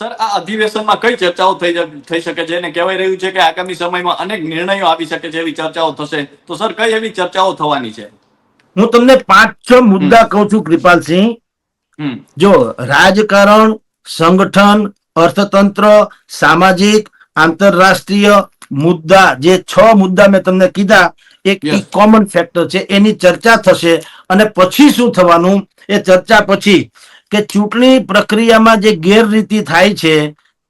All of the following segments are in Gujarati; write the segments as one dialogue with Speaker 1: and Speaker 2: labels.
Speaker 1: સર આ અધિવેશનમાં કઈ ચર્ચાઓ થઈ થઈ શકે છે? અને કહેવાય રહ્યું છે કે આગામી સમયમાં અનેક નિર્ણયો આવી શકે છે એવી ચર્ચાઓ થશે. તો સર કઈ એવી ચર્ચાઓ થવાની છે?
Speaker 2: હું તમને પાંચ છ મુદ્દા કહું છું કૃપાલસિંહ. જો રાજકારણ સંગઠન અર્થતંત્ર સામાજિક આંતરરાષ્ટ્રીય મુદ્દા જે છ મુદ્દા મેં તમને કીધા એક કોમન ફેક્ટર છે એની ચર્ચા થશે. અને પછી શું થવાનું? એ ચર્ચા પછી કે ચૂંટણી પ્રક્રિયામાં જે ગેરરીતિ થાય છે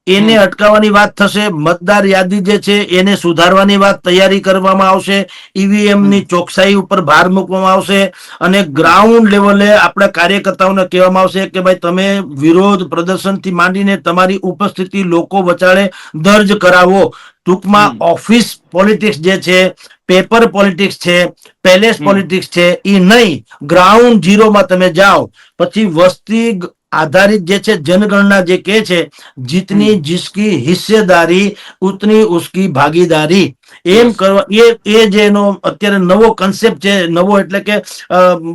Speaker 2: એને અટકાવવાની વાત થશે મતદાર યાદી જે છે એને સુધારવાની વાત તૈયારી કરવામાં આવશે ઈવીએમની ચોકસાઈ ઉપર ભાર મૂકવામાં આવશે અને ગ્રાઉન્ડ લેવલે આપણા કાર્યકર્તાઓને કહેવામાં આવશે કે ભાઈ તમે વિરોધ પ્રદર્શનથી માંડીને તમારી ઉપસ્થિતિ લોકો વચાળે દર્જ કરાવો. ટૂંકમાં ઓફિસ પોલિટિક્સ જે છે પેપર પોલિટિક્સ છે પેલેસ પોલિટિક્સ છે એ નહીં. ગ્રાઉન્ડ ઝીરોમાં તમે જાઓ. પછી વસ્તી આધારિત જે છે જનગણના જે કે છે જીતની જીસકી હિસ્સેદારી ઉતની ઉસકી ભાગીદારી. એમ કરવા એ એ જે એનો અત્યારે નવો કન્સેપ્ટ છે નવો એટલે કે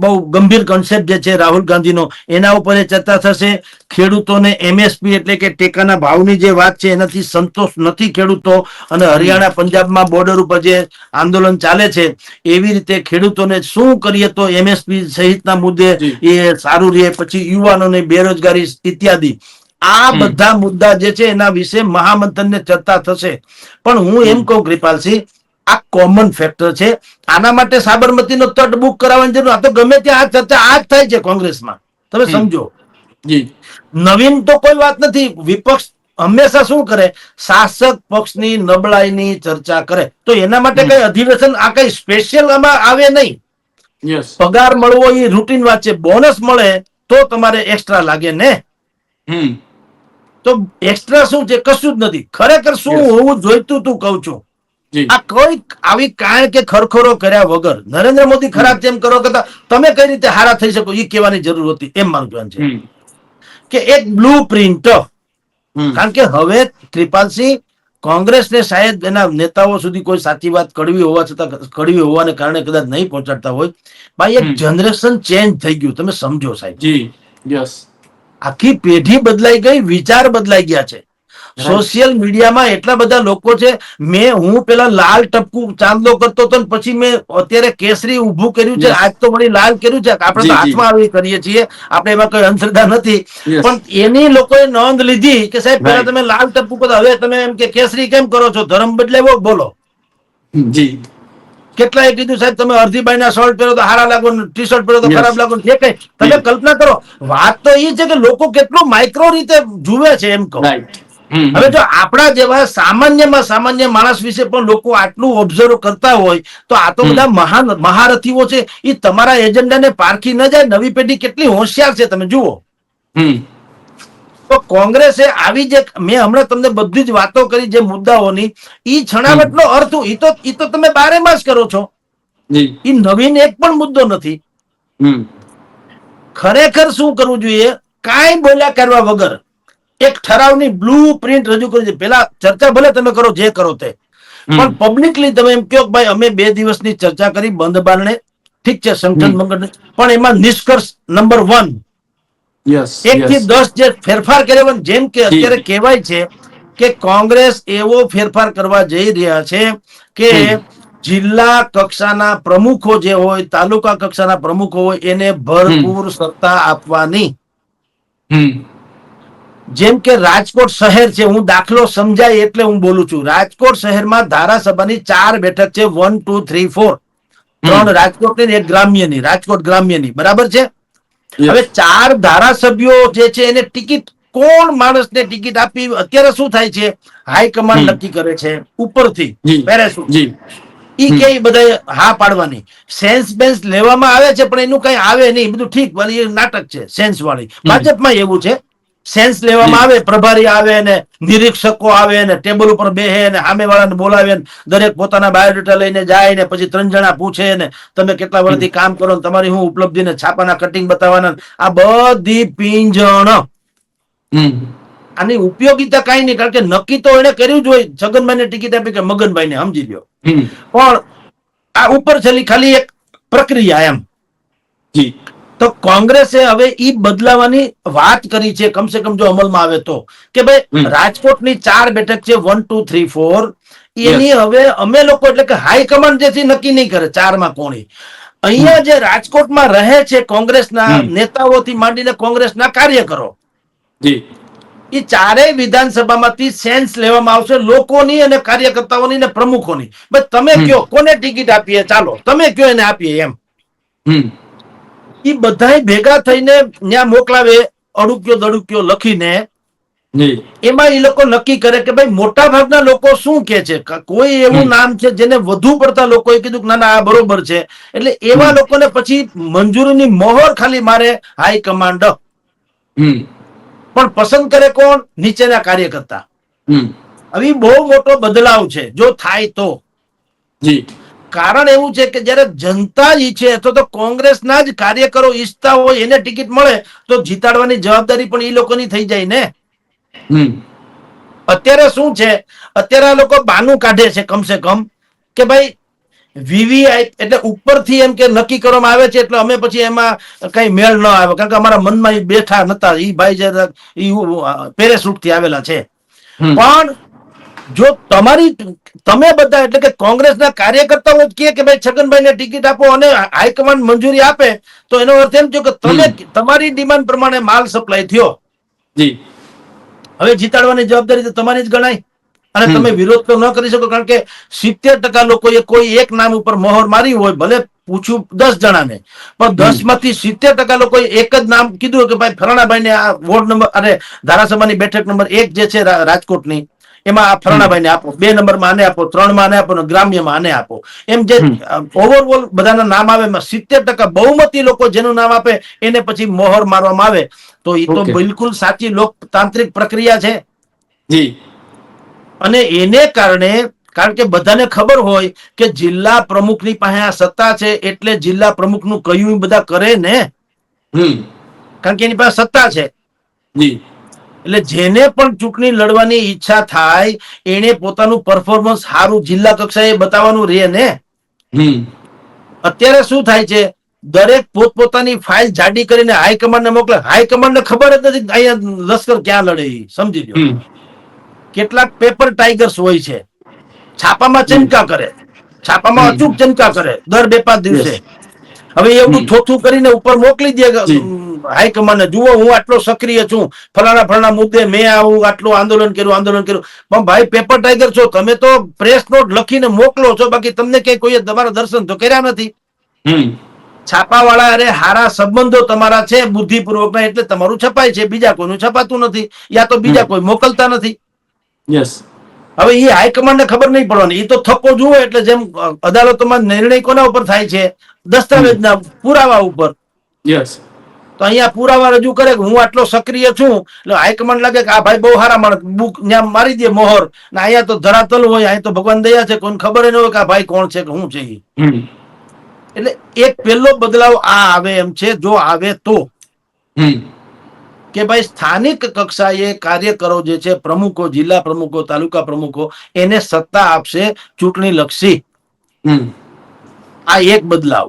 Speaker 2: બહુ ગંભીર કન્સેપ્ટ જે છે રાહુલ ગાંધીનો એના ઉપર એ ચર્ચા થશે. ખેડૂતોને એમએસપી એટલે કે ટેકાના ભાવની જે વાત છે એનાથી સંતોષ નથી ખેડૂતો. અને હરિયાણા પંજાબમાં બોર્ડર ઉપર જે આંદોલન ચાલે છે એવી રીતે ખેડૂતોને શું કરીએ તો એમએસપી સહિતના મુદ્દે એ સારું રહે. પછી યુવાનોને બેરોજગારી ઇત્યાદિ. આ બધા મુદ્દા જે છે એના વિશે મહામંથનને ચર્ચા થશે. પણ હું એમ. કહું કૃપાલસિંહ આ કોમન ફેક્ટર છે. આના માટે સાબરમતીનો તટ બુક કરાવવાની જરૂર આ તો ગમે ત્યાં આ ચર્ચા આ જ થાય છે કોંગ્રેસમાં. તમે સમજો. નવીન તો કોઈ વાત નથી. વિપક્ષ હંમેશા શું કરે? શાસક પક્ષની નબળાઈની ચર્ચા કરે. તો એના માટે કઈ અધિવેશન આ કઈ સ્પેશિયલ આમાં આવે નહીં. પગાર મળવો એ રૂટીન વાત છે બોનસ મળે તો તમારે એક્સ્ટ્રા લાગે ને.
Speaker 1: હમ.
Speaker 2: તો એક્સ્ટ્રા શું છે? કશું જ નથી. ખરેખર શું હોવું જોઈતું તું કઉ છું. આ કોઈ આવી કારણ કે ખરખરો કર્યા વગર નરેન્દ્ર મોદી ખરાબ તેમ કરો કરતા તમે કઈ રીતે હારા થઈ શકો? એ કહેવાની જરૂર હતી. એમ મારું કહેવાનું છે. કે એક બ્લુ પ્રિન્ટ કારણ કે હવે કૃપાલસિંહ કોંગ્રેસને શાયદ એના નેતાઓ સુધી કોઈ સાચી વાત કડવી હોવા છતાં કડવી હોવાને કારણે કદાચ નહીં પહોંચાડતા હોય. ભાઈ એક જનરેશન ચેન્જ થઈ ગયું. તમે સમજો સાહેબ.
Speaker 1: જી. યસ
Speaker 2: આખી પેઢી બદલાઈ ગઈ વિચાર બદલાઈ ગયા છે. સોશિયલ મીડિયામાં એટલા બધા લોકો છે મેં હું પેલા લાલ ટપકું ચાંદલો કરતો હતો પછી મેં અત્યારે કેસરી ઉભું કર્યું છે આજ તો મને લાલ કર્યું છે આપણે તો. હાથમાં આવી કરીએ છીએ આપણે એમાં કોઈ અંધશ્રદ્ધા નથી. પણ એની લોકોએ નોંધ લીધી કે સાહેબ પેલા તમે લાલ ટપકું કરતા હવે તમે એમ કે કેસરી કેમ કરો છો ધર્મ બદલે બોલો.
Speaker 1: જી.
Speaker 2: કેટલાએ કીધું સાહેબ તમે અડધી બાયના શર્ટ પહેરો તો હારા લાગો ટી શર્ટ પહેરો તો ખરાબ લાગો. જે કઈ? તમે કલ્પના કરો વાત તો એ છે કે લોકો કેટલું માઇક્રો રીતે જુએ છે એમ કહું. હવે જો આપણા જેવા સામાન્યમાં સામાન્ય માણસ વિશે પણ લોકો આટલું ઓબ્ઝર્વ કરતા હોય તો આ તો બધા મહાન મહારથીઓ છે. એ તમારા એજન્ડાને પારખી ન જાય. નવી પેઢી કેટલી હોશિયાર છે તમે જુઓ.
Speaker 1: હમ.
Speaker 2: તો કોંગ્રેસે આવી જે મેં હમણાં તમને બધી જ વાતો કરી જે મુદ્દાઓની ઈ છણાવટનો અર્થ ઈ તો ઈ તો તમે બારે માસ કરો છો. ઈ નવીન એક પણ મુદ્દો નથી. ખરેખર શું કરવું જોઈએ? કાંઈ બોલ્યા કરવા વગર એક ઠરાવની બ્લુ પ્રિન્ટ રજૂ કરી છે પેલા ચર્ચા ભલે તમે કરો જે કરો તે. પણ પબ્લિકલી તમે એમ કહો કે ભાઈ અમે બે દિવસની ચર્ચા કરી બંધ બારણે. ઠીક છે સંગઠન મંગળ પણ એમાં નિષ્કર્ષ નંબર વન એક થી દસ જે ફેરફાર કર્યો જેમ કે અત્યારે કહેવાય છે કે કોંગ્રેસ એવો ફેરફાર કરવા જઈ રહ્યા છે કે જિલ્લા કક્ષાના પ્રમુખો જે હોય તાલુકા કક્ષાના પ્રમુખો હોય એને ભરપૂર સત્તા આપવાની. જેમ કે રાજકોટ શહેર છે હું દાખલો સમજાય એટલે હું બોલું છું. રાજકોટ શહેરમાં ધારાસભાની ચાર બેઠક છે વન ટુ થ્રી ફોર ત્રણ રાજકોટની એક ગ્રામ્યની રાજકોટ ગ્રામ્યની. બરાબર છે. હવે ચાર ધારાસભ્યો જે છે એને ટિકિટ કોણ માણસને ટિકિટ આપી અત્યારે શું થાય છે? હાઈકમાન્ડ. નક્કી કરે છે ઉપરથી
Speaker 1: પેરેસુટ
Speaker 2: ઈ કે બધા હા પાડવાની. સેન્સ બેન્સ લેવામાં આવે છે પણ એનું કઈ આવે નહીં. બધું ઠીક વાળી નાટક છે સેન્સ વાળી ભાજપમાં એવું છે. સેન્સ લેવામાં આવે પ્રભારી આવે ને નિરીક્ષકો આવે ને ટેબલ ઉપર બેહે ને સામે વાળાને બોલાવે ને દરેક પોતાના બાયોડેટા લઈને જાય ને પછી ત્રણ જણા પૂછે ને તમે કેટલા વર્ષથી કામ કરો ને તમારી હું ઉપલબ્ધિ ને છાપાના કટિંગ બતાવવાના આ બધી પિંજણ. આની ઉપયોગિતા કઈ નહીં કારણ કે નક્કી તો એને કર્યું જ હોય છગનભાઈને ટિકિટ આપી કે મગનભાઈને સમજી લ્યો. પણ આ ઉપર છેલ્લી ખાલી એક પ્રક્રિયા એમ.
Speaker 1: જી.
Speaker 2: તો કોંગ્રેસે હવે ઈ બદલાવાની વાત કરી છે કમસે કમ જો અમલમાં આવે તો. કે ભાઈ. રાજકોટની ચાર બેઠક છે વન ટુ થ્રી ફોર એની હવે અમે લોકો એટલે કે હાઈકમાન્ડ જેથી નક્કી નહીં કરે ચારમાં કોણી. અહીંયા જે રાજકોટમાં રહે છે કોંગ્રેસના નેતાઓથી માંડીને કોંગ્રેસના કાર્યકરો. એ ચારેય વિધાનસભામાંથી સેન્સ લેવામાં આવશે લોકોની અને કાર્યકર્તાઓની ને પ્રમુખોની. ભાઈ તમે કયો કોને ટિકિટ આપીએ? ચાલો તમે કયો એને આપીએ એમ? એ બધા ભેગા થઈને ત્યાં મોકલાવે અડુક્યો દડુક્યો લખીને. એમાં એ લોકો નક્કી કરે કે ભાઈ મોટા ભાગના લોકો શું કે છે? કોઈ એવું નામ છે જેને વધુ પડતા લોકોએ કીધું કે ના ના આ બરોબર છે. એટલે એવા લોકોને પછી મંજૂરીની મોહર ખાલી મારે હાઈકમાન્ડ
Speaker 1: હમ.
Speaker 2: પણ પસંદ કરે કોણ? નીચેના કાર્યકર્તા. હવે ઈ બહુ મોટો બદલાવ છે. જો થાય તો.
Speaker 1: જી.
Speaker 2: કારણ એવું છે કે જ્યારે જનતા ઈચ્છે અથવા તો કોંગ્રેસના જ કાર્યકરો ઈચ્છતા હોય એને ટિકિટ મળે તો જીતાડવાની જવાબદારી પણ એ લોકોની થઈ જાય ને? અત્યારે શું છે? અત્યારે આ લોકો બાનું કાઢે છે કમસે કમ કે ભાઈ વીવીઆઈ એટલે ઉપરથી એમ કે નક્કી કરવામાં આવે છે એટલે અમે પછી એમાં કઈ મેળ ન આવે. કારણ કે અમારા મનમાં એ બેઠા નતા. એ ભાઈ જે ઈ પેરેસૂટથી આવેલા છે. પણ જો તમારી તમે બધા એટલે કે કોંગ્રેસના કાર્યકર્તાઓ કહે કે ભાઈ છગનભાઈને ટિકિટ આપો અને હાઈકમાન્ડ મંજૂરી આપે તો એનો અર્થ એમ થયો કે તમે તમારી ડિમાન્ડ પ્રમાણે માલ સપ્લાય થયો.
Speaker 1: જી.
Speaker 2: હવે જીતાડવાની જવાબદારી તો તમારી જ ગણાય. અને તમે વિરોધ તો ન કરી શકો કારણ કે સિત્તેર ટકા લોકોએ કોઈ એક નામ ઉપર મોહર મારી હોય ભલે પૂછ્યું દસ જણાને. પણ દસમાંથી સિત્તેર ટકા લોકોએ એક જ નામ કીધું કે ભાઈ ફલાણાભાઈને આ વોર્ડ નંબર અને ધારાસભાની બેઠક નંબર એક જે છે રાજકોટની એમાં આ ફલાણાભાઈને આપો. બે નંબરમાં આને આપો ત્રણમાં આને આપો અને ગ્રામ્યમાં આને આપો. એમ જે ઓવરઓલ બધાના નામ આવે એમાં સિત્તેર ટકા બહુમતી લોકો જેનું નામ આપે એને પછી મોહર મારવામાં આવે. તો એ તો બિલકુલ સાચી લોકતાંત્રિક પ્રક્રિયા છે.
Speaker 1: જી.
Speaker 2: અને એને કારણે કારણ કે બધાને ખબર હોય કે જિલ્લા પ્રમુખની પાસે આ સત્તા છે એટલે જિલ્લા પ્રમુખનું કહ્યું ઈ બધા કરે ને?
Speaker 1: હમ.
Speaker 2: કારણ કે એની પાસે સત્તા છે.
Speaker 1: જી.
Speaker 2: એટલે જેને પણ ચૂંટણી લડવાની ઈચ્છા થાય એને પોતાનું પરફોર્મન્સ સારું જિલ્લા કક્ષાએ બતાવવાનું રહે ને? અત્યારે શું થાય છે? દરેક પોતપોતાની ફાઇલ જાડી કરીને હાઈકમાન્ડ ને મોકલે. હાઈકમાન્ડ ને ખબર જ નથી અહીંયા લશ્કર ક્યાં લડે સમજી લો કેટલાક પેપર ટાઈગર્સ હોય છે. છાપામાં ચમકા કરે. છાપામાં. અચૂક ચમકા કરે. દર બે પાંચ દિવસે. હવે એવું થોથું કરીને ઉપર મોકલી દે. હાઈકમાન્ડ જુઓ હું આટલો સક્રિય છું. ફલાણા ફલાણા મુદ્દે મેં આવું આટલું આંદોલન કર્યું આંદોલન કર્યું. પણ ભાઈ પેપર ટાઈગર છો તમે તો પ્રેસ નોટ લખીને મોકલો છો. બાકી તમને ક્યાંય કોઈએ તમારા દર્શન તો કર્યા નથી. છાપાવાળા અરે હારા સંબંધો તમારા છે બુદ્ધિપૂર્વક એટલે તમારું છપાય છે. બીજા કોઈનું છપાતું નથી. યા તો બીજા કોઈ મોકલતા નથી.
Speaker 1: યસ
Speaker 2: હવે એ હાઈકમાન્ડ ને ખબર નહીં પડવાની. એ તો થપ્પો જુઓ એટલે જેમ અદાલતોમાં નિર્ણય કોના ઉપર થાય છે? દસ્તાવેજના પુરાવા ઉપર.
Speaker 1: યસ
Speaker 2: તો અહીંયા પુરાવા રજૂ કરે કે હું આટલો સક્રિય છું. એટલે હાઈકમાન્ડ લાગે કે આ ભાઈ બહુ સારા માણસ બુક ત્યાં મારી દે મોહર. ને અહીંયા તો ધરાતલ હોય અહીંયા તો ભગવાન દયા છે કોઈને ખબર ન હોય કે આ ભાઈ કોણ છે કે હું છે એટલે એક પહેલો બદલાવ આ આવે એમ છે જો આવે તો. કે ભાઈ સ્થાનિક કક્ષાએ કાર્યકરો જે છે પ્રમુખો જિલ્લા પ્રમુખો તાલુકા પ્રમુખો એને સત્તા આપશે ચૂંટણી લક્ષી આ એક બદલાવ.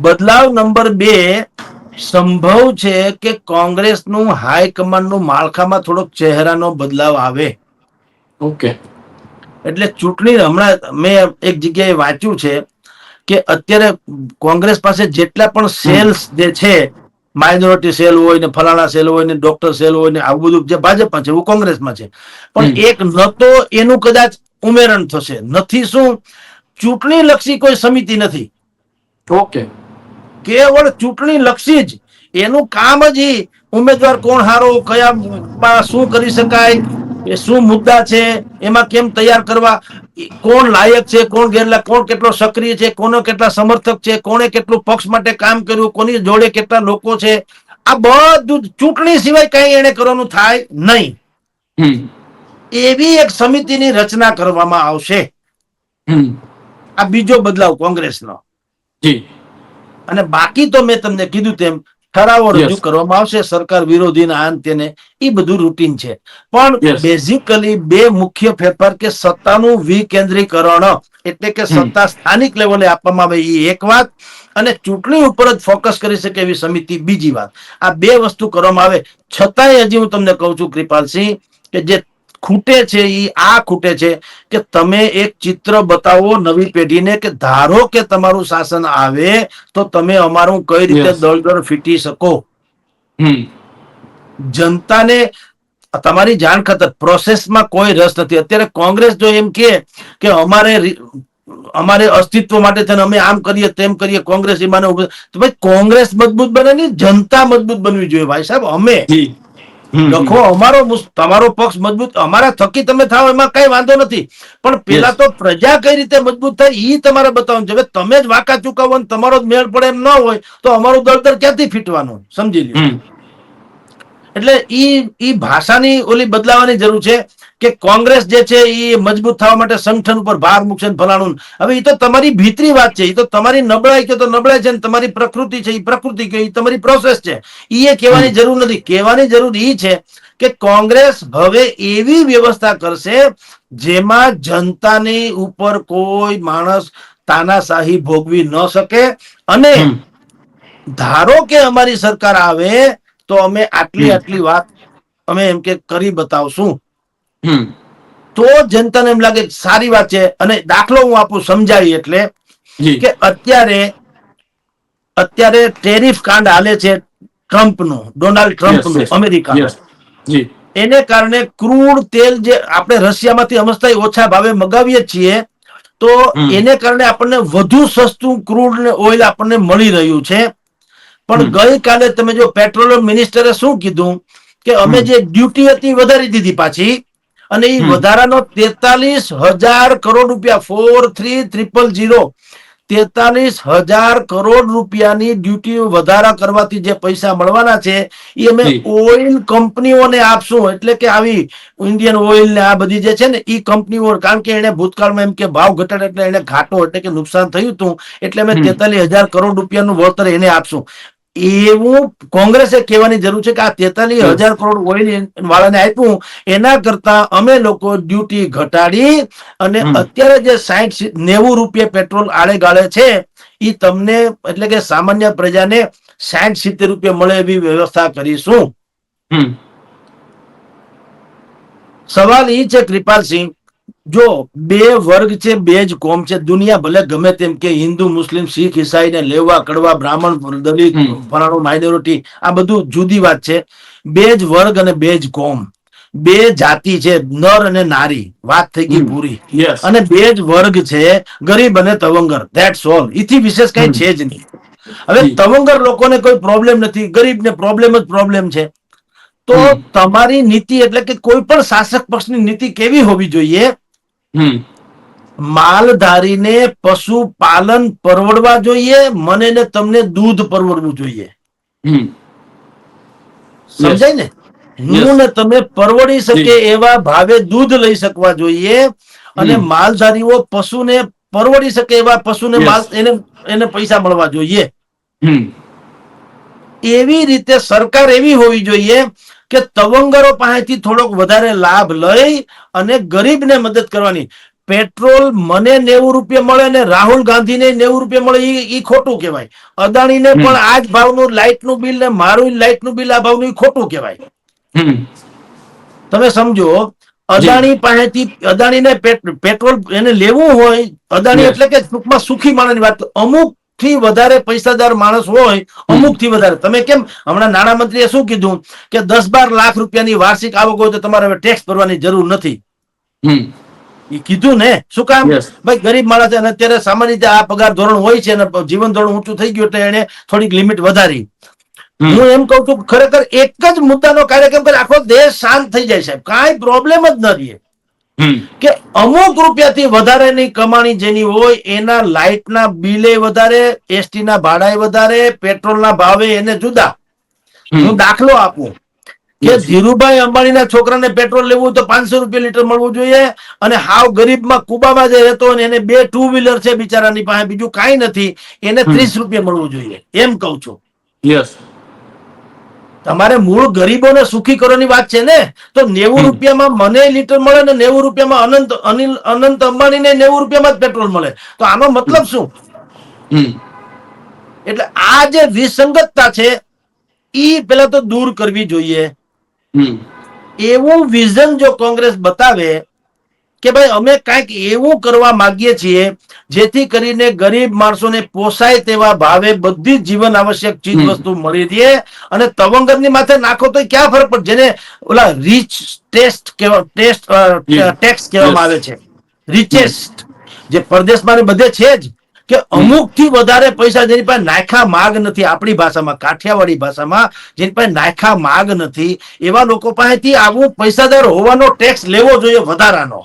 Speaker 2: બદલાવ નંબર બે સંભવ છે કે કોંગ્રેસનું હાઈકમાન્ડનું માળખામાં થોડોક ચહેરાનો બદલાવ આવે.
Speaker 1: ઓકે.
Speaker 2: એટલે ચૂંટણી હમણાં મેં એક જગ્યાએ વાંચ્યું છે કે અત્યારે કોંગ્રેસ પાસે જેટલા પણ સેલ્સ જે છે માઇનોરિટી સેલ હોય ને ફલાણા સેલ હોય ને ડોક્ટર સેલ હોય ને આવું બધું જે ભાજપમાં છે એવું કોંગ્રેસમાં છે. પણ એક ન તો એનું કદાચ ઉમેરણ થશે. નથી શું? ચૂંટણી લક્ષી કોઈ સમિતિ નથી.
Speaker 1: ઓકે.
Speaker 2: કેવળ ચૂંટણી લક્ષી જ એનું કામ જ ઉમેદવાર કોણ હારો કયા શું કરી શકાય એ શું મુદ્દા છે એમાં કેમ તૈયાર કરવા કોણ લાયક છે કોણ ગેરલાયક કોણ કેટલો સક્રિય છે કોનો કેટલા સમર્થક છે કોણે કેટલું પક્ષ માટે કામ કર્યું કોની જોડે કેટલા લોકો છે આ બધું ચૂંટણી સિવાય કઈ એને કરવાનું થાય નહીં. એવી એક સમિતિની રચના કરવામાં આવશે. આ બીજો બદલાવ કોંગ્રેસનો.
Speaker 1: જી.
Speaker 2: અને બાકી તો મેં તમને કીધું તેમ ઠરાવો રજૂ કરવામાં આવશે સરકાર વિરોધી અંતે ને એ બધું રૂટીન છે. પણ બેઝિકલી બે મુખ્ય ફેરફાર કે સત્તાનું વિકેન્દ્રીકરણ એટલે કે સત્તા સ્થાનિક લેવલે આપવામાં આવે એ એક વાત અને ચૂંટણી ઉપર જ ફોકસ કરી શકે એવી સમિતિ બીજી વાત. આ બે વસ્તુ કરવામાં આવે. છતાંય હજી હું તમને કહું છું કૃપાલસિંહ કે જે ખૂટે છે એ આ ખૂટે છે કે તમે એક ચિત્ર બતાવો નવી પેઢીને કે ધારો કે તમારું શાસન આવે તો તમે અમારું કઈ રીતે. દળદળ ફીટી શકો? જનતાને તમારી જાણ ખતર પ્રોસેસમાં કોઈ રસ નથી. અત્યારે કોંગ્રેસ જો એમ કે અમારે અમારે અસ્તિત્વ માટે થઈને અમે આમ કરીએ તેમ કરીએ કોંગ્રેસ એમાં તો ભાઈ કોંગ્રેસ મજબૂત બને નહીં જનતા મજબૂત બનવી જોઈએ. ભાઈ સાહેબ અમે લખો અમારો તમારો પક્ષ મજબૂત અમારા થકી તમે થાવ એમાં કઈ વાંધો નથી. પણ પેલા તો પ્રજા કઈ રીતે મજબૂત થાય ઈ તમારે બતાવવાનું છે. તમે જ વાંકા ચૂકવો તમારો જ મેળ પડે એમ ન હોય તો અમારું દળદર ક્યાંથી ફીટવાનું? સમજી લ્યો. એટલે ઈ ઈ ભાષાની ઓલી બદલાવાની જરૂર છે કે કોંગ્રેસ જે છે એ મજબૂત થવા માટે સંગઠન ઉપર ભાર મૂકશે ફલાણું હવે એ તો તમારી ભીતરી વાત છે એ તો તમારી નબળાઈ કે તો નબળાઈ છે ને તમારી પ્રકૃતિ છે એ પ્રકૃતિ કે તમારી પ્રોસેસ છે. એ કહેવાની જરૂર નથી. કહેવાની જરૂર એ છે કે કોંગ્રેસ હવે એવી વ્યવસ્થા કરશે જેમાં જનતાની ઉપર કોઈ માણસ તાનાશાહી ભોગવી ન શકે અને ધારો કે અમારી સરકાર આવે તો અમે આટલી આટલી વાત અમે એમ કે કરી બતાવશું. તો જનતાને એમ લાગે સારી વાત છે અને દાખલો હું આપું સમજાવી એટલે કે અત્યારે અત્યારે ટેરિફ કાંડ હાલે છે ટ્રમ્પનું ડોનાલ્ડ
Speaker 1: ટ્રમ્પ
Speaker 2: ટ્રમ્પનું. અમેરિકાનું. એને કારણે ક્રૂડ તેલ જે આપણે રશિયામાંથી અમસ્તા ઓછા ભાવે મગાવીએ છીએ તો એને કારણે આપણને વધુ સસ્તું ક્રૂડ ને ઓઇલ આપણને મળી રહ્યું છે. પણ. ગઈકાલે તમે જો પેટ્રોલિયમ મિનિસ્ટરે શું કીધું? કે અમે જે ડ્યુટી હતી વધારી દીધી પાછી. અને એ વધારાનો તેતાલીસ હજાર કરોડ રૂપિયા ફોર થ્રી ત્રિપલ જીરો તેતાલીસ હજાર કરોડ રૂપિયાની ડ્યુટી વધારા કરવાથી જે પૈસા મળવાના છે એ અમે. ઓઇલ કંપનીઓને આપશું. એટલે કે આવી ઇન્ડિયન ઓઇલ ને આ બધી જે છે ને એ કંપનીઓ કારણ કે એને ભૂતકાળમાં એમ કે ભાવ ઘટાડે એટલે એને ઘાટો એટલે કે નુકસાન થયું હતું. એટલે અમે તેતાલીસ હજાર કરોડ રૂપિયાનું વળતર એને આપશું. એવું કોંગ્રેસે કહેવાની જરૂર છે કે આ તેતાલીસ હજાર કરોડ ઓઇલ વાળાને આપ્યું એના કરતા અમે લોકો ડ્યુટી ઘટાડી અને અત્યારે જે સાહીઠ નેવું રૂપિયા પેટ્રોલ આડે ગાળે છે એ તમને એટલે કે સામાન્ય પ્રજાને સાહીઠ સિત્તેર રૂપિયા મળે એવી વ્યવસ્થા કરીશું. સવાલ એ છે કૃપાલસિંહ જો બે વર્ગ છે બે જ કોમ છે દુનિયા ભલે ગમે તેમ કે હિન્દુ મુસ્લિમ શીખ ઈસાઈ ને લેવા કડવા બ્રાહ્મણ દલિત. ફલાણું માઇનોરિટી આ બધું જુદી વાત છે. બે જ વર્ગ અને બે જ કોમ. બે જાતિ છે નર અને નારી. વાત થઈ ગઈ. પૂરી. અને બે જ વર્ગ છે ગરીબ અને તવંગર. ધેટ્સ ઓલ ઇથી વિશેષ કઈ છે જ નહીં. હવે. તવંગર લોકોને કોઈ પ્રોબ્લેમ નથી. ગરીબને પ્રોબ્લેમ જ પ્રોબ્લેમ છે. તો તમારી નીતિ એટલે કે કોઈ પણ શાસક પક્ષની નીતિ કેવી હોવી જોઈએ? માલધારીને પશુ પશુપાલન પરવડવા જોઈએ મને ને તમને દૂધ પરવડવું જોઈએ. સમજાય ને? હું ને તમે પરવડી શકે એવા ભાવે દૂધ લઈ શકવા જોઈએ અને. માલધારીઓ પશુને પરવડી શકે એવા પશુને. માલ એને એને પૈસા મળવા જોઈએ. એવી રીતે સરકાર એવી હોવી જોઈએ કે તવંગરો પાસેથી થોડોક વધારે લાભ લઈ અને ગરીબને મદદ કરવાની. પેટ્રોલ મને નેવું રૂપિયા મળે ને રાહુલ ગાંધીને નેવું રૂપિયા મળે ઈ ખોટું કહેવાય. અદાણીને. પણ આ જ ભાવનું લાઇટનું બિલ ને મારું લાઇટનું બિલ આ ભાવનું ખોટું કહેવાય. તમે સમજો અદાણી પાસેથી અદાણીને પેટ્રોલ એને લેવું હોય અદાણી એટલે કે ટૂંકમાં સુખી માણસની વાત અમુક થી વધારે પૈસાદાર માણસ હોય અમુકથી વધારે. તમે કેમ? હમણાં નાણામંત્રીએ શું કીધું? કે દસ બાર લાખ રૂપિયાની વાર્ષિક આવક હોય તો તમારે હવે ટેક્સ ભરવાની જરૂર નથી. એ કીધું ને? શું કામ. ભાઈ ગરીબ માણસ અને અત્યારે સામાન્ય રીતે આ પગાર ધોરણ હોય છે અને જીવન ધોરણ ઊંચું થઈ ગયું એટલે એને થોડીક લિમિટ વધારી. હું એમ કઉ છું ખરેખર એક જ મુદ્દાનો કાર્યક્રમ કરે આખો દેશ શાંત થઈ જાય સાહેબ. કાંઈ પ્રોબ્લેમ જ ન રહે.
Speaker 1: હમ
Speaker 2: કે અમુક રૂપિયાથી વધારેની કમાણી જેની હોય એના લાઇટના બિલે વધારે એસટી ના ભાડાએ વધારે પેટ્રોલના ભાવે એને જુદા. હું દાખલો આપું. કે ધીરુભાઈ અંબાણીના છોકરાને પેટ્રોલ લેવું હોય તો પાંચસો રૂપિયા લીટર મળવું જોઈએ અને હાવ ગરીબમાં કુબામાં જે રહેતો હોય એને બે ટુ વ્હીલર છે બિચારાની પાસે બીજું કાંઈ નથી. એને ત્રીસ રૂપિયા મળવું જોઈએ. એમ કઉ છું.
Speaker 1: યસ.
Speaker 2: તમારે મૂળ ગરીબોને સુખી કરવાની વાત છે ને? તો નેવું રૂપિયામાં મને લીટર મળે ને નેવું રૂપિયામાં અનંત અનિલ અનંત અંબાણીને નેવું રૂપિયામાં જ પેટ્રોલ મળે. તો આનો મતલબ શું? એટલે આ જે વિસંગતતા છે ઈ પેલા તો દૂર કરવી જોઈએ. એવું વિઝન જો કોંગ્રેસ બતાવે કે ભાઈ અમે કાંઈક એવું કરવા માંગીએ છીએ જેથી કરીને ગરીબ માણસોને પોસાય તેવા ભાવે બધી જીવન આવશ્યક ચીજ વસ્તુ મળી રહે અને તવંગરની માથે નાખો તો ક્યાં ફરક પડે? જેને ઓલા રીચ ટેસ્ટ કેવા ટેસ્ટ ટેક્સ કહેવામાં આવે છે. રિચેસ્ટ જે પરદેશમાં બધે છે જ કે અમુકથી વધારે પૈસા જેની પાસે નાખા માગ નથી આપણી ભાષામાં કાઠિયાવાડી ભાષામાં જેની પાસે નાખા માગ નથી એવા લોકો પાસેથી આવું પૈસાદાર હોવાનો ટેક્સ લેવો જોઈએ વધારાનો.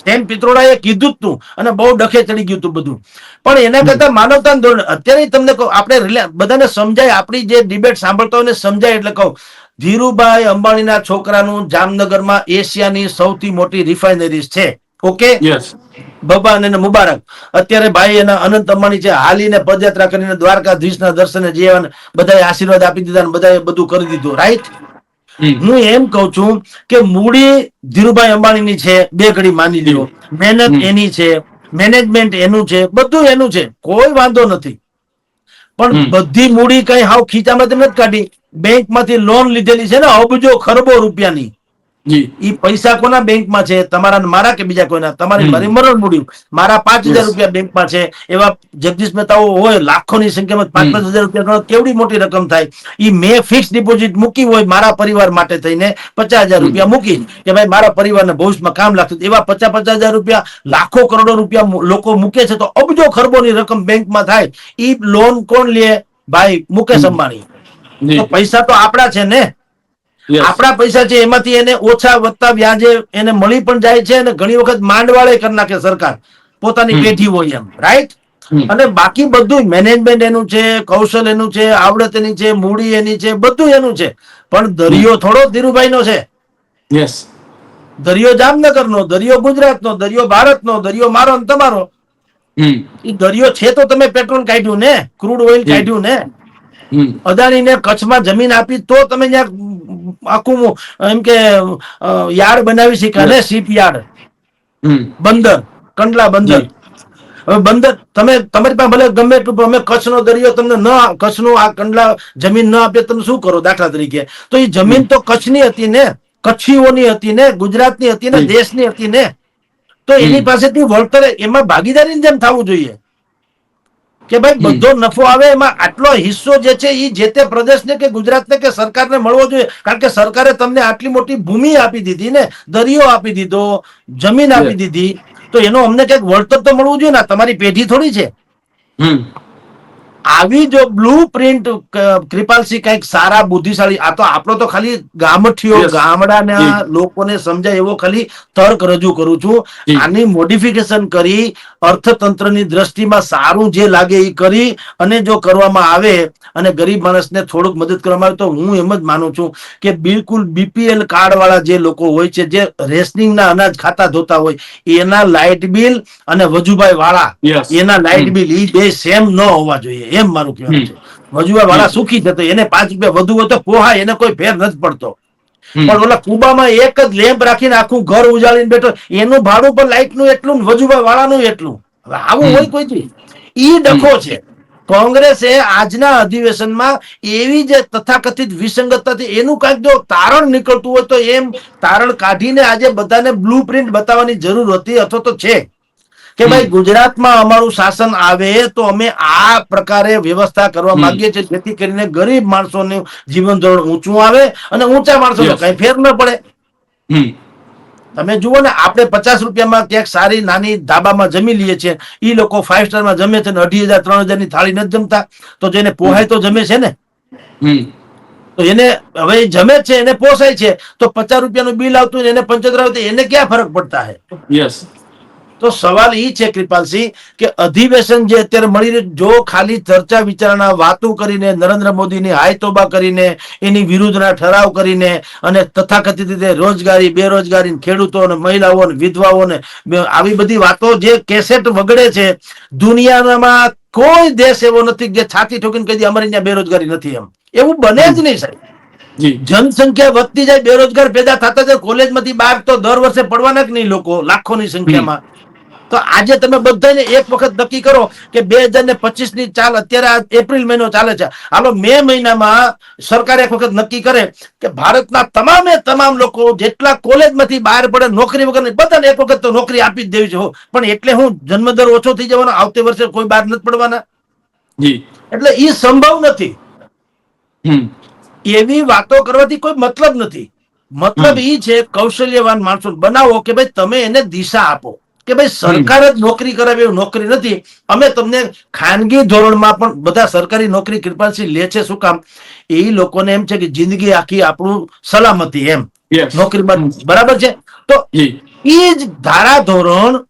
Speaker 2: સ્ટેમ પિત્રોડાએ કીધું જ તું અને બહુ ડખે ચડી ગયું તું બધું. પણ એના કરતા માનવતા ધોરણ અત્યારે તમને કહું આપણે બધાને સમજાય આપણી જે ડિબેટ સાંભળતા હોય સમજાય એટલે કહું. ધીરુભાઈ અંબાણીના છોકરાનું જામનગરમાં એશિયાની સૌથી મોટી રિફાઇનરીઝ છે. ઓકે
Speaker 1: યસ
Speaker 2: ભગવાન એને મુબારક. અત્યારે ભાઈ એના અનંત અંબાણી છે હાલીને પદયાત્રા કરીને દ્વારકાધીશના દર્શને જે બધાએ આશીર્વાદ આપી દીધા બધા બધાએ બધું કરી દીધું. રાઈટ હું એમ કઉ છું કે મૂડી ધીરુભાઈ અંબાણીની છે બે ઘડી માની લ્યો. મહેનત એની છે મેનેજમેન્ટ એનું છે બધું એનું છે. કોઈ વાંધો નથી. પણ બધી મૂડી કઈ હાવ ખીચામાંથી નથી કાઢી. બેંકમાંથી લોન લીધેલી છે ને અબજો ખરબો રૂપિયાની. ઈ પૈસા કોના બેંકમાં છે? તમારા મારા કે બીજા કોઈના? તમારી. મારી મરણ મૂડી. મારા પાંચ હજાર રૂપિયા બેંકમાં છે. એવા જગદીશ મહેતાઓ હોય લાખોની સંખ્યામાં પાંચ પાંચ હજાર રૂપિયા કેવડી મોટી રકમ થાય? ઈ મેં ફિક્સ ડિપોઝિટ મૂકી હોય મારા પરિવાર માટે થઈને પચાસ હજાર રૂપિયા મૂકી કે ભાઈ મારા પરિવારને ભવિષ્યમાં કામ લાગતું એવા પચાસ પચાસ હજાર રૂપિયા લાખો કરોડો રૂપિયા લોકો મૂકે છે તો અબજો ખરબોની રકમ બેંકમાં થાય. ઈ લોન કોણ લે? ભાઈ મુકેશ અંબાણી. તો પૈસા તો આપણા છે ને? આપણા પૈસા છે એમાંથી એને ઓછા વધતા વ્યાજે એને મળી પણ જાય છે અને ઘણી વખત માંડવાળે કરી નાખે સરકાર. પોતાની. પેઢી હોય એમ રાઈટ અને બાકી બધું મેનેજમેન્ટ એનું છે કૌશલ એનું છે આવડત એની છે મૂડી એની છે બધું એનું છે. પણ દરિયો થોડો ધીરુભાઈ નો છે.
Speaker 1: યસ
Speaker 2: દરિયો જામનગર નો દરિયો ગુજરાત નો દરિયો ભારત નો દરિયો મારો ને તમારો. એ દરિયો છે તો તમે પેટ્રોલ કાઢ્યું ને? ક્રૂડ ઓઇલ કાઢ્યું ને?
Speaker 1: અદાણી
Speaker 2: અદાણીને કચ્છમાં જમીન આપી તો તમે ત્યાં આખું એમ કે યાર્ડ બનાવી છે ને શિપ યાર્ડ બંદર કંડલા બંદર. હવે બંદર તમે તમારી પાસે ભલે ગમે એટલું અમે કચ્છનો દરિયો તમને ન કચ્છનું આ કંડલા જમીન ન આપે તમે શું કરો દાખલા તરીકે? તો એ જમીન તો કચ્છની હતી ને કચ્છીઓની હતી ને ગુજરાતની હતી ને દેશની હતી ને. તો એની. પાસેથી વળતર એમાં ભાગીદારીની જેમ થવું જોઈએ. કે ભાઈ બધો નફો આવે એમાં આટલો હિસ્સો જે છે એ જે તે પ્રદેશને કે ગુજરાતને કે સરકારને મળવો જોઈએ. કારણ કે સરકારે તમને આટલી મોટી ભૂમિ આપી દીધી ને દરિયો આપી દીધો જમીન આપી દીધી તો એનો અમને ક્યાંક વળતર તો મળવું જોઈએ ને? તમારી પેઢી થોડી છે. આવી જો બ્લુ પ્રિન્ટ કૃપાલસિંહ કંઈક સારા બુદ્ધિશાળી આ તો આપણો તો ખાલી ગામઠીઓ ગામડાના લોકોને સમજાય એવો ખાલી તર્ક રજૂ કરું છું. આની મોડિફિકેશન કરી અર્થતંત્રની દ્રષ્ટિમાં સારું જે લાગે એ કરી અને જો કરવામાં આવે અને ગરીબ માણસને થોડુંક મદદ કરવામાં આવે તો હું એમ જ માનું છું કે બિલકુલ બીપીએલ કાર્ડ વાળા જે લોકો હોય છે જે રેશનિંગના અનાજ ખાતા ધોતા હોય એના લાઇટ બિલ અને વજુભાઈ વાળા એના લાઇટ બિલ એ બે સેમ ન હોવા જોઈએ. એમ મારું કહેવાનું છે. મજુઆ વાળા સુખી થતો એને પાંચ રૂપિયા વધુ હોય તો પોહાય એને કોઈ ફેર નથી પડતો. પણ ઓલા કુબામાં એક જ લેમ્પ રાખીને આખું ઘર ઉજાડીને બેઠો એનું ભાડું પણ લાઇટનું એટલું ને વજુભાઈ વાળાનું એટલું. હવે આવું. હોય કોઈથી? ઈ ડખો છે. કોંગ્રેસે આજના અધિવેશનમાં એવી જે તથાકથિત વિસંગતતાથી એનું કાંઈક જો તારણ નીકળતું હોય તો એમ તારણ કાઢીને આજે બધાને બ્લુ પ્રિન્ટ બતાવવાની જરૂર હતી અથવા તો છે. કે ભાઈ ગુજરાતમાં અમારું શાસન આવે તો અમે આ પ્રકારે વ્યવસ્થા કરવા માંગીએ છીએ જેથી કરીને ગરીબ માણસોનું જીવન ધોરણ ઊંચું આવે અને ઊંચા માણસોને કઈ ફેર ન પડે. તમે જુઓ ને આપણે પચાસ રૂપિયામાં ક્યાંક સારી નાની ધાબામાં જમી લઈએ છીએ. ઈ લોકો ફાઈવ સ્ટારમાં જમે છે ને અઢી હજાર ત્રણ હજારની થાળી નથી જમતા. તો જેને પોહાય તો જમે છે ને? તો એને હવે જમે છે એને પોસાય છે. તો પચાસ રૂપિયાનું બિલ આવતું એને પંચોતેર આવતું એને ક્યાં ફરક પડતા હે?
Speaker 1: યસ
Speaker 2: તો સવાલ એ છે કૃપાલસિંહ કે અધિવેશન જે અત્યારે મળી જો ખાલી ચર્ચા વિચારણા વાતો કરીને નરેન્દ્ર મોદીની હાયતોબા કરીને એની વિરુદ્ધના ઠરાવ કરીને અને તથાકથિત રીતે રોજગારી બેરોજગારી ખેડૂતો અને મહિલાઓ અને વિધવાઓ ને આવી બધી વાતો જે કેસેટ વગડે છે દુનિયામાં કોઈ દેશ એવો નથી કે જે છાતી ઠોકીને કહી દે અમારી ત્યાં બેરોજગારી નથી એમ. એવું બને જ નહીં સાહેબ. જનસંખ્યા વધતી જાય બેરોજગાર પેદા થતા જાય કોલેજમાંથી બહાર તો દર વર્ષે પડવાના જ નહીં લોકો લાખોની સંખ્યામાં. તો આજે તમે બધાને એક વખત નક્કી કરો કે બે હજાર ને પચીસની ચાલ અત્યારે એપ્રિલ મહિનો ચાલે છે. હાલો મે મહિનામાં સરકાર એક વખત નક્કી કરે કે ભારતના તમામે તમામ લોકો જેટલા કોલેજમાંથી બહાર પડે નોકરી વગર બધાને એક વખત તો નોકરી આપી જ દેવી છે. પણ એટલે હું જન્મદર ઓછો થઈ જવાનો આવતે વર્ષે કોઈ બહાર નથી પડવાના. એટલે એ સંભવ નથી. એવી વાતો કરવાથી કોઈ મતલબ નથી. મતલબ એ છે કૌશલ્યવાન માણસો બનાવો કે ભાઈ તમે એને દિશા આપો. કે ભાઈ સરકાર જ નોકરી કરાવે એવું નોકરી નથી. અમે તમને ખાનગી ધોરણમાં પણ બધા સરકારી નોકરી કૃપાલસિંહ લે છે શું કામ? એ લોકોને એમ છે કે જિંદગી આખી આપણું સલામતી એમ. નોકરી બરાબર છે? તો એ જ ધારા ધોરણ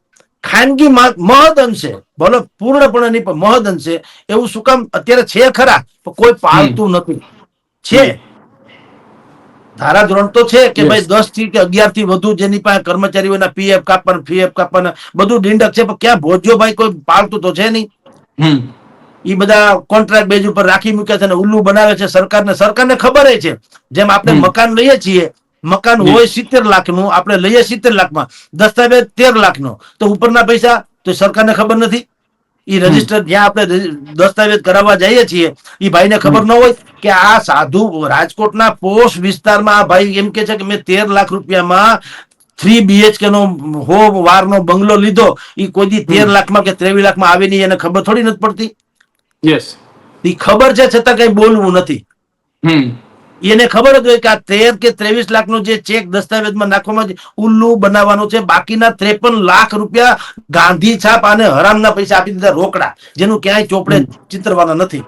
Speaker 2: ખાનગી મહદ અંશે. બોલો પૂર્ણપણે નહીં પણ મહદ અંશે. એવું શું કામ? અત્યારે છે ખરા પણ કોઈ પાલતું નથી. છે. ધારા ધોરણ તો છે કે ભાઈ દસથી કે અગિયારથી વધુ જેની પાસે કર્મચારીઓના પીએફ કાપવાના પીએફ કાપવાના બધું ડીંડક છે પણ ક્યાં ભોજ્યો ભાઈ કોઈ પાળતું તો છે નહીં. એ બધા કોન્ટ્રાક્ટ બેઝ ઉપર રાખી મૂક્યા છે અને ઉલ્લુ બનાવે છે સરકારને. સરકારને ખબર છે. જેમ આપણે મકાન લઈએ છીએ મકાન હોય સિત્તેર લાખનું આપણે લઈએ સિત્તેર લાખમાં. દસ્તાવેજ તેર લાખ નો તો ઉપરના પૈસા તો સરકારને ખબર નથી. ઈ રજિસ્ટર જ્યાં આપણે દસ્તાવેજ કરાવવા જઈએ છીએ ઈ ભાઈને ખબર ન હોય કે આ સાધુ રાજકોટના પોશ વિસ્તારમાં આ ભાઈ એમ કે છે કે મેં તેર લાખ રૂપિયામાં થ્રી બીએચકે નો હો વારનો બંગલો લીધો. ઈ કોઈ દી તેર લાખમાં કે ત્રેવીસ લાખમાં આવે નહીં એને ખબર થોડી નથી પડતી?
Speaker 1: યસ
Speaker 2: ઈ ખબર છે છતાં કઈ બોલવું નથી.
Speaker 1: હમ.
Speaker 2: એને ખબર હતી કે આ તેર કે ત્રેવીસ લાખનો જે ચેક દસ્તાવેજમાં નાખવામાં ઉલ્લુ બનાવવાનો છે બાકીના ત્રેપન લાખ રૂપિયા ગાંધી છાપ અને હરામના પૈસા આપી દીધા રોકડા જેનું ક્યાંય ચોપડે ચિતરવાના નથી.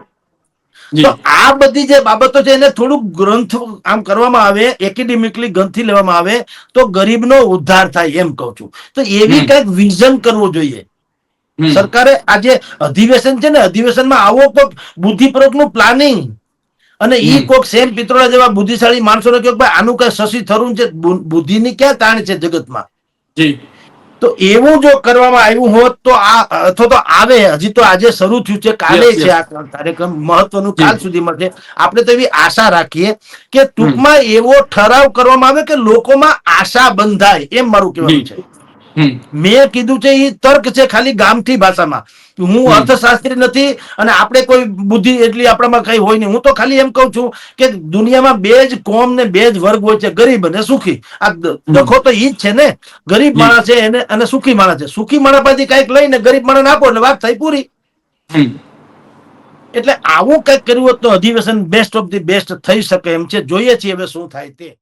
Speaker 2: તો આ બધી જે બાબતો છે એને થોડુંક ગ્રંથ આમ કરવામાં આવે એકેડેમિકલી ગ્રંથથી લેવામાં આવે તો ગરીબનો ઉદ્ધાર થાય એમ કહું છું. તો એવી કંઈક વિઝન કરવું જોઈએ.
Speaker 1: સરકારે
Speaker 2: સરકારે આજે અધિવેશન છે ને અધિવેશનમાં આવો બુદ્ધિપૂર્વકનું પ્લાનિંગ અને ઈ કોક સેમ પિત્રોડા જેવા બુદ્ધિશાળી માણસોને કહ્યું ભાઈ આનું કઈ શશી થરું છે બુદ્ધિની ક્યાં તાણ છે જગતમાં?
Speaker 1: જી.
Speaker 2: તો એવું જો કરવામાં આવ્યું હોત તો આ અથવા તો આવે હજી તો આજે શરૂ થયું છે કાલે છે. આ કાર્યક્રમ મહત્વનું કાલ
Speaker 1: જી.
Speaker 2: સુધી મળશે. આપણે તો એવી આશા રાખીએ કે ટૂંકમાં એવો ઠરાવ કરવામાં આવે કે લોકોમાં આશા બંધાય એમ મારું કહેવાનું છે. મેં કીધું છે એ તર્ક છે ખાલી ગામઠી ભાષામાં. હું અર્થશાસ્ત્રી નથી અને આપણે કોઈ બુદ્ધિ એટલી આપણામાં કઈ હોય નહીં. હું તો ખાલી એમ કહું છું કે દુનિયામાં બે જ કોમ ને બે જ વર્ગ હોય છે ગરીબ અને સુખી. આ દખો તો ઈ જ છે ને. ગરીબ માણસ છે એને અને સુખી માણસ છે. સુખી માણસ પાસેથી કંઈક લઈને ગરીબ માણસ આપો એટલે વાત થઈ પૂરી. એટલે આવું કંઈક કર્યું હોત તો અધિવેશન બેસ્ટ ઓફ ધી બેસ્ટ થઈ શકે એમ છે. જોઈએ છીએ હવે શું થાય તે.